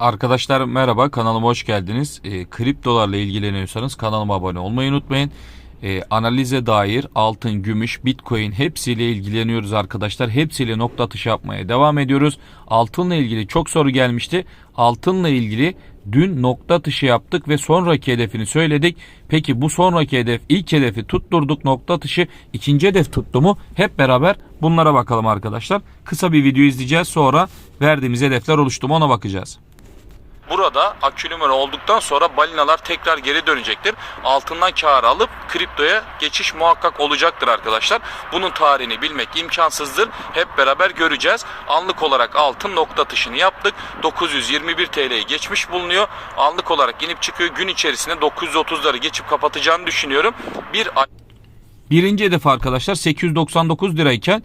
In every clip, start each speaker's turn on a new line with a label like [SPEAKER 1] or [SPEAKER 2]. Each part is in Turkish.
[SPEAKER 1] Arkadaşlar merhaba kanalıma hoş geldiniz. E, kriptolarla ilgileniyorsanız kanalıma abone olmayı unutmayın. E, analize dair altın, gümüş, bitcoin hepsiyle ilgileniyoruz arkadaşlar. Hepsiyle nokta atışı yapmaya devam ediyoruz. Altınla ilgili çok soru gelmişti. Altınla ilgili dün nokta atışı yaptık ve sonraki hedefini söyledik. Peki bu sonraki hedef ilk hedefi tutturduk nokta atışı ikinci hedef tuttu mu? Hep beraber bunlara bakalım arkadaşlar. Kısa bir video izleyeceğiz sonra verdiğimiz hedefler oluştu mu ona bakacağız. Burada akülümer olduktan sonra balinalar tekrar geri dönecektir. Altından kar alıp kriptoya geçiş muhakkak olacaktır arkadaşlar. Bunun tarihini bilmek imkansızdır. Hep beraber göreceğiz. Anlık olarak altın nokta atışını yaptık. 921 TL'yi geçmiş bulunuyor. Anlık olarak inip çıkıyor. Gün içerisinde 930'ları geçip kapatacağını düşünüyorum. Bir Birinci hedef arkadaşlar 899 lirayken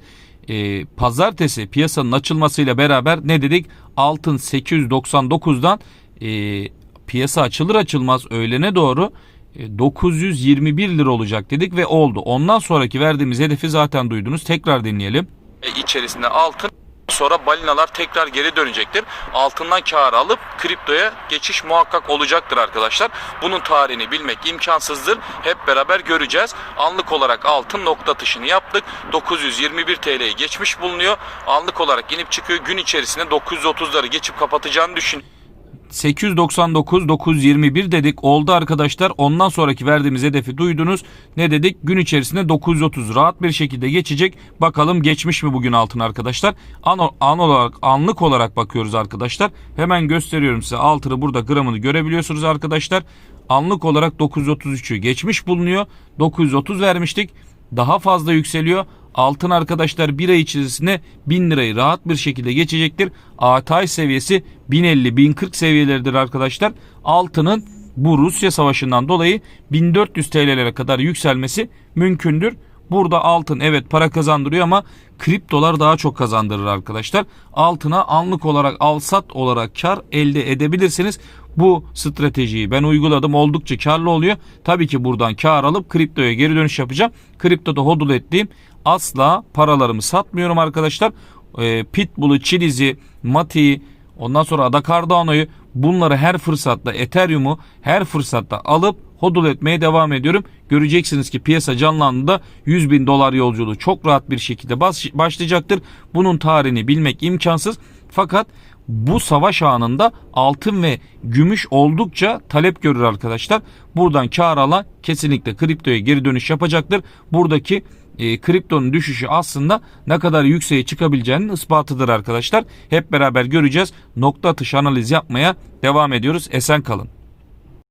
[SPEAKER 1] e, pazartesi piyasanın açılmasıyla beraber ne dedik? Altın 899'dan e, piyasa açılır açılmaz öğlene doğru e, 921 lira olacak dedik ve oldu. Ondan sonraki verdiğimiz hedefi zaten duydunuz. Tekrar dinleyelim. E, içerisinde altın sonra balinalar tekrar geri dönecektir. Altından kar alıp kriptoya geçiş muhakkak olacaktır arkadaşlar. Bunun tarihini bilmek imkansızdır. Hep beraber göreceğiz. Anlık olarak altın nokta atışını yaptık. 921 TL'yi geçmiş bulunuyor. Anlık olarak inip çıkıyor. Gün içerisinde 930'ları geçip kapatacağını düşün. 899 921 dedik. Oldu arkadaşlar. Ondan sonraki verdiğimiz hedefi duydunuz. Ne dedik? Gün içerisinde 930 rahat bir şekilde geçecek. Bakalım geçmiş mi bugün altın arkadaşlar? An, an olarak anlık olarak bakıyoruz arkadaşlar. Hemen gösteriyorum size. Altını burada gramını görebiliyorsunuz arkadaşlar. Anlık olarak 933'ü geçmiş bulunuyor. 930 vermiştik. Daha fazla yükseliyor altın arkadaşlar bir ay içerisinde 1000 lirayı rahat bir şekilde geçecektir. Atay seviyesi 1050-1040 seviyeleridir arkadaşlar. Altının bu Rusya savaşından dolayı 1400 TL'lere kadar yükselmesi mümkündür. Burada altın evet para kazandırıyor ama kriptolar daha çok kazandırır arkadaşlar. Altına anlık olarak alsat olarak kar elde edebilirsiniz. Bu stratejiyi ben uyguladım oldukça karlı oluyor. Tabii ki buradan kar alıp kriptoya geri dönüş yapacağım. Kriptoda hodl ettiğim asla paralarımı satmıyorum arkadaşlar. E, Pitbull'u, Chiliz'i, Mati'yi ondan sonra Ada Cardano'yu bunları her fırsatta Ethereum'u her fırsatta alıp hodl etmeye devam ediyorum. Göreceksiniz ki piyasa canlandığında 100 bin dolar yolculuğu çok rahat bir şekilde baş, başlayacaktır. Bunun tarihini bilmek imkansız. Fakat bu savaş anında altın ve gümüş oldukça talep görür arkadaşlar. Buradan kar alan kesinlikle kriptoya geri dönüş yapacaktır. Buradaki e, kriptonun düşüşü aslında ne kadar yükseğe çıkabileceğinin ispatıdır arkadaşlar. Hep beraber göreceğiz. Nokta atış analiz yapmaya devam ediyoruz. Esen kalın.